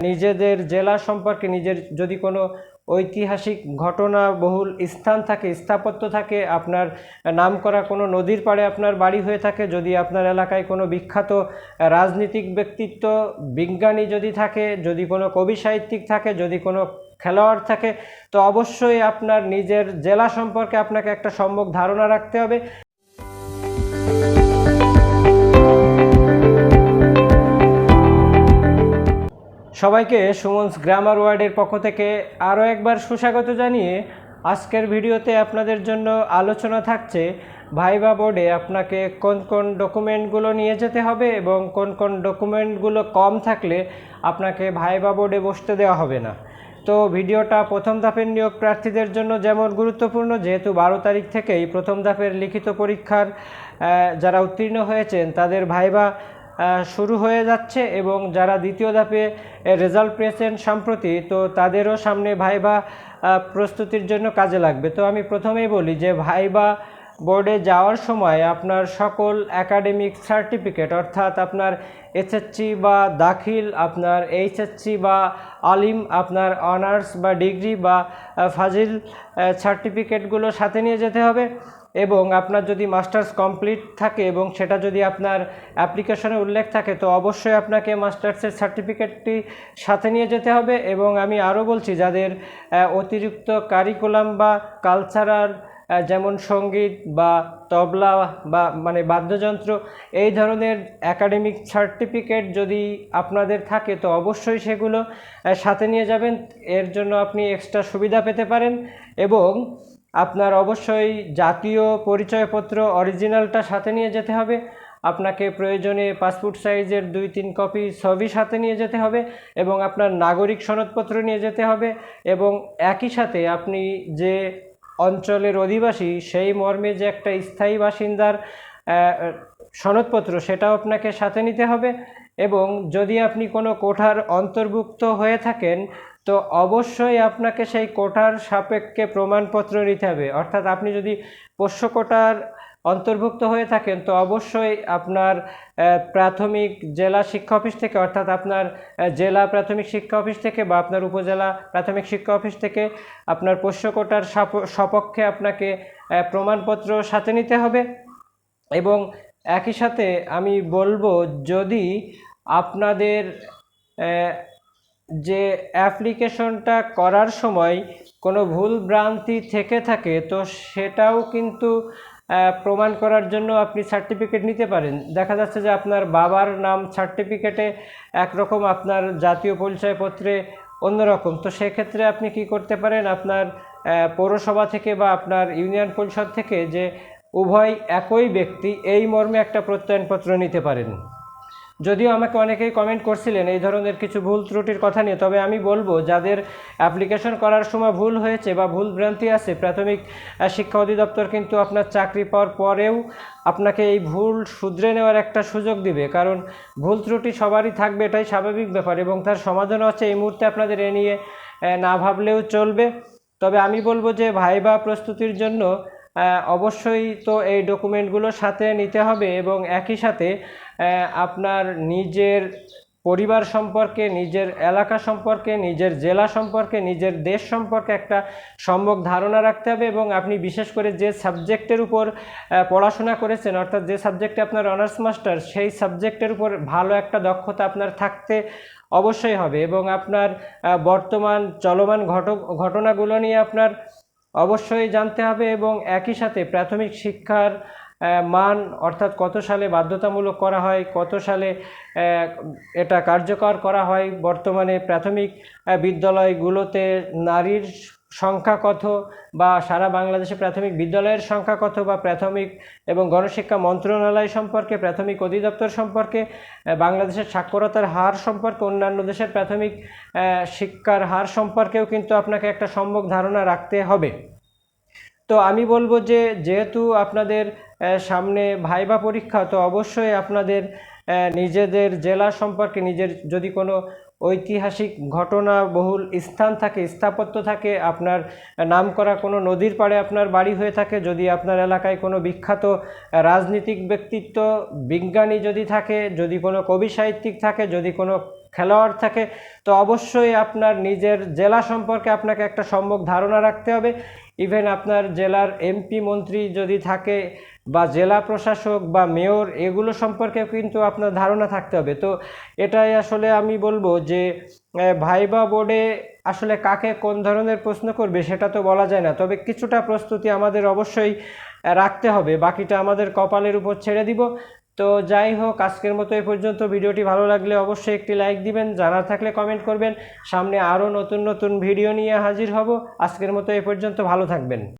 নিজেদের জেলা সম্পর্কে নিজের যদি কোনো ঐতিহাসিক ঘটনা বহুল স্থান থাকে, স্থাপত্য থাকে, আপনার নাম করা কোনো নদীর পাড়ে আপনার বাড়ি হয়ে থাকে, যদি আপনার এলাকায় কোনো বিখ্যাত রাজনীতিক ব্যক্তিত্ব, বিজ্ঞানী যদি থাকে, যদি কোনো কবি সাহিত্যিক থাকে, যদি কোনো খেলোয়াড় থাকে, তো অবশ্যই আপনার নিজের জেলা সম্পর্কে আপনাকে একটা সম্যক ধারণা রাখতে হবে। সবাইকে সুমনস গ্রামার ওয়ার্ডের পক্ষ থেকে আরও একবার সুস্বাগত জানিয়ে আজকের ভিডিওতে আপনাদের জন্য আলোচনা থাকছে, ভাইবা বোর্ডে আপনাকে কোন কোন ডকুমেন্টগুলো নিয়ে যেতে হবে এবং কোন কোন ডকুমেন্টগুলো কম থাকলে আপনাকে ভাইবা বোর্ডে বসতে দেওয়া হবে না। তো ভিডিওটা প্রথম ধাপের নিয়োগ প্রার্থীদের জন্য যেমন গুরুত্বপূর্ণ, যেহেতু বারো তারিখ থেকেই প্রথম ধাপের লিখিত পরীক্ষার যারা উত্তীর্ণ হয়েছেন তাদের ভাইবা শুরু হয়ে যাচ্ছে এবং যারা দ্বিতীয় ধাপে রেজাল্ট পেয়েছেন সম্প্রতি, তো তাদেরও সামনে ভাইবা প্রস্তুতির জন্য কাজে লাগবে। তো আমি প্রথমেই বলি যে ভাইবা বোর্ডে যাওয়ার সময় আপনার সকল একাডেমিক সার্টিফিকেট অর্থাৎ আপনার এসএসসি বা দাখিল, আপনার এইচএসসি বা আলিম, আপনার অনার্স বা ডিগ্রি বা ফাজিল সার্টিফিকেটগুলো সাথে নিয়ে যেতে হবে। এবং আপনার যদি মাস্টার্স কমপ্লিট থাকে এবং সেটা যদি আপনার অ্যাপ্লিকেশনে উল্লেখ থাকে, তো অবশ্যই আপনাকে মাস্টার্সের সার্টিফিকেটটি সাথে নিয়ে যেতে হবে এবং আমি আরও বলছি, যাদের অতিরিক্ত কারিকুলাম বা কালচারাল যেমন সংগীত বা তবলা বা মানে বাদ্যযন্ত্র, এই ধরনের একাডেমিক সার্টিফিকেট যদি আপনাদের থাকে, তো অবশ্যই সেগুলো সাথে নিয়ে যাবেন। এর জন্য আপনি এক্সট্রা সুবিধা পেতে পারেন এবং আপনার অবশ্যই জাতীয় পরিচয়পত্র অরিজিনালটা সাথে নিয়ে যেতে হবে। আপনাকে প্রয়োজনে পাসপোর্ট সাইজের দুই, তিন কপি ছবি সাথে নিয়ে যেতে হবে এবং আপনার নাগরিক সনদপত্র নিয়ে যেতে হবে এবং একই সাথে আপনি যে অঞ্চলের অধিবাসী সেই মর্মে যে একটা স্থায়ী বাসিন্দার সনদপত্র সেটাও আপনাকে সাথে নিতে হবে এবং যদি আপনি কোনো কোঠার অন্তর্ভুক্ত হয়ে থাকেন, তো অবশ্যই আপনাকে সেই কোটার সাপেক্ষে প্রমাণপত্র নিতে হবে। অর্থাৎ আপনি যদি পোষ্য কোটার অন্তর্ভুক্ত হয়ে থাকেন, তো অবশ্যই আপনার প্রাথমিক জেলা শিক্ষা অফিস থেকে, অর্থাৎ আপনার জেলা প্রাথমিক শিক্ষা অফিস থেকে বা আপনার উপজেলা প্রাথমিক শিক্ষা অফিস থেকে আপনার পোষ্য কোটার সাপ- সপক্ষে আপনাকে প্রমাণপত্র সাথে নিতে হবে। এবং একই সাথে আমি বলব, যদি আপনাদের যে অ্যাপ্লিকেশনটা করার সময় কোনো ভুল ভ্রান্তি থেকে থাকে, তো সেটাও কিন্তু প্রমাণ করার জন্য আপনি সার্টিফিকেট নিতে পারেন। দেখা যাচ্ছে যে আপনার বাবার নাম সার্টিফিকেটে একরকম, আপনার জাতীয় পরিচয়পত্রে অন্যরকম। তো সেক্ষেত্রে আপনি কি করতে পারেন, আপনার পৌরসভা থেকে বা আপনার ইউনিয়ন পরিষদ থেকে যে উভয় একই ব্যক্তি, এই মর্মে একটা প্রত্যয়নপত্র নিতে পারেন। যদিও আমাকে অনেকেই কমেন্ট করছিলেন এই ধরনের কিছু ভুল ত্রুটির কথা নিয়ে, তবে আমি বলব যাদের অ্যাপ্লিকেশন করার সময় ভুল হয়েছে বা ভুল ভ্রান্তি আছে, প্রাথমিক শিক্ষা অধিদপ্তর কিন্তু আপনার চাকরি পাওয়ার পরেও আপনাকে এই ভুল শুধরে নেওয়ার একটা সুযোগ দিবে। কারণ ভুল ত্রুটি সবারই থাকবে, এটাই স্বাভাবিক ব্যাপার এবং তার সমাধান হচ্ছে এই মুহূর্তে আপনাদের এ নিয়ে না ভাবলেও চলবে। তবে আমি বলব যে ভাইবা প্রস্তুতির জন্য অবশ্যই তো এই ডকুমেন্টগুলো সাথে নিতে হবে এবং একই সাথে আপনার নিজের পরিবার সম্পর্কে, নিজের এলাকা সম্পর্কে, নিজের জেলা সম্পর্কে, নিজের দেশ সম্পর্কে একটা সম্যক ধারণা রাখতে হবে এবং আপনি বিশেষ করে যে সাবজেক্টের উপর পড়াশোনা করেছেন, অর্থাৎ যে সাবজেক্টে আপনার অনার্স মাস্টার, সেই সাবজেক্টের উপর ভালো একটা দক্ষতা আপনার থাকতে অবশ্যই হবে এবং আপনার বর্তমান চলমান ঘট ঘটনাগুলো নিয়ে আপনার অবশ্যই জানতে হবে এবং একই সাথে প্রাথমিক শিক্ষার মান অর্থাৎ কত সালে বাধ্যতামূলক করা হয়, কত সালে এটা কার্যকর করা হয়। বর্তমানে প্রাথমিক বিদ্যালয়গুলোতে নারীর সংখ্যা কত বা সারা বাংলাদেশে প্রাথমিক বিদ্যালয়ের সংখ্যা কত বা প্রাথমিক এবং গণশিক্ষা মন্ত্রণালয় সম্পর্কে, প্রাথমিক অধিদপ্তর সম্পর্কে বাংলাদেশের সাক্ষরতার হার সম্পর্কে, অন্যান্য দেশের প্রাথমিক শিক্ষার হার সম্পর্কেও কিন্তু আপনাকে একটা সম্যক ধারণা রাখতে হবে। তো আমি বলব যে, যেহেতু আপনাদের সামনে ভাইবা পরীক্ষা, তো অবশ্যই আপনাদের নিজেদের জেলা সম্পর্কে, নিজের যদি কোনো ঐতিহাসিক ঘটনা বহুল স্থান থাকে, স্থাপত্য থাকে, আপনার নাম করা কোনো নদীর পাড়ে আপনার বাড়ি হয়ে থাকে, যদি আপনার এলাকায় কোনো বিখ্যাত রাজনীতিক ব্যক্তিত্ব, বিজ্ঞানী যদি থাকে, যদি কোনো কবি সাহিত্যিক থাকে, যদি কোনো খেলোয়াড় থাকে, তো অবশ্যই আপনার নিজের জেলা সম্পর্কে আপনাকে একটা সম্যক ধারণা রাখতে হবে। ইভেন আপনার জেলার এমপি মন্ত্রী যদি থাকে বা জেলা প্রশাসক বা মেয়র, এগুলো সম্পর্কে কিন্তু আপনার ধারণা থাকতে হবে। তো এটাই আসলে আমি বলব যে ভাইবা বোর্ডে আসলে কাকে কোন ধরনের প্রশ্ন করবে সেটা তো বলা যায় না। তবে কিছুটা প্রস্তুতি আমাদের অবশ্যই রাখতে হবে। বাকিটা আমাদের কপালের উপর ছেড়ে দিব। তো যাই হোক, আজকের মতো এ পর্যন্ত। ভিডিওটি ভালো লাগলে অবশ্যই একটি লাইক দিবেন, জানার থাকলে কমেন্ট করবেন। সামনে আরও নতুন নতুন ভিডিও নিয়ে হাজির হব। আজকের মতো এ পর্যন্ত। ভালো থাকবেন।